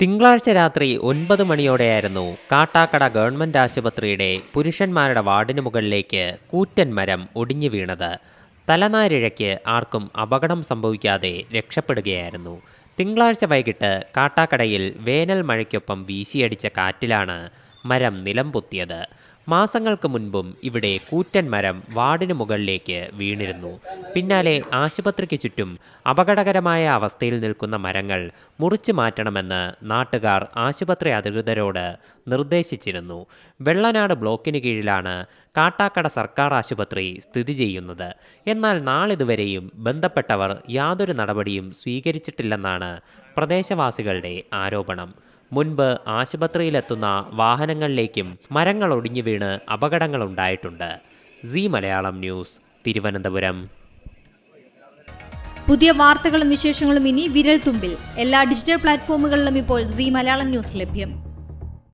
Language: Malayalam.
തിങ്കളാഴ്ച രാത്രി ഒൻപത് മണിയോടെയായിരുന്നു കാട്ടാക്കട ഗവൺമെന്റ് ആശുപത്രിയുടെ പുരുഷന്മാരുടെ വാർഡിന് മുകളിലേക്ക് കൂറ്റൻ മരം ഒടിഞ്ഞു വീണത്. തലനാരിഴയ്ക്ക് ആർക്കും അപകടം സംഭവിക്കാതെ രക്ഷപ്പെടുകയായിരുന്നു. തിങ്കളാഴ്ച വൈകിട്ട് കാട്ടാക്കടയിൽ വേനൽ മഴയ്ക്കൊപ്പം വീശിയടിച്ച കാറ്റിലാണ് മരം നിലംപൊത്തിയത് മാസങ്ങൾക്ക് മുൻപും ഇവിടെ കൂറ്റൻ മരം വാർഡിന് മുകളിലേക്ക് വീണിരുന്നു. പിന്നാലെ ആശുപത്രിക്ക് ചുറ്റും അപകടകരമായ അവസ്ഥയിൽ നിൽക്കുന്ന മരങ്ങൾ മുറിച്ചു മാറ്റണമെന്ന് നാട്ടുകാർ ആശുപത്രി അധികൃതരോട് നിർദ്ദേശിച്ചിരുന്നു. വെള്ളനാട് ബ്ലോക്കിന് കീഴിലാണ് കാട്ടാക്കട സർക്കാർ ആശുപത്രി സ്ഥിതി ചെയ്യുന്നത്. എന്നാൽ നാളിതുവരെയും ബന്ധപ്പെട്ടവർ യാതൊരു നടപടിയും സ്വീകരിച്ചിട്ടില്ലെന്നാണ് പ്രദേശവാസികളുടെ ആരോപണം. മുൻപ് ആശുപത്രിയിലെത്തുന്ന വാഹനങ്ങളിലേക്കും മരങ്ങൾ ഒടിഞ്ഞു വീണ് അപകടങ്ങളുണ്ടായിട്ടുണ്ട്. C Malayalam news Thiruvananthapuram. പുതിയ വാർത്തകളും വിശേഷങ്ങളും ഇനി വിരൽ തുമ്പിൽ എല്ലാ ഡിജിറ്റൽ പ്ലാറ്റ്ഫോമുകളിലും ഇപ്പോൾ സി മലയാളം ന്യൂസ് ലഭ്യം.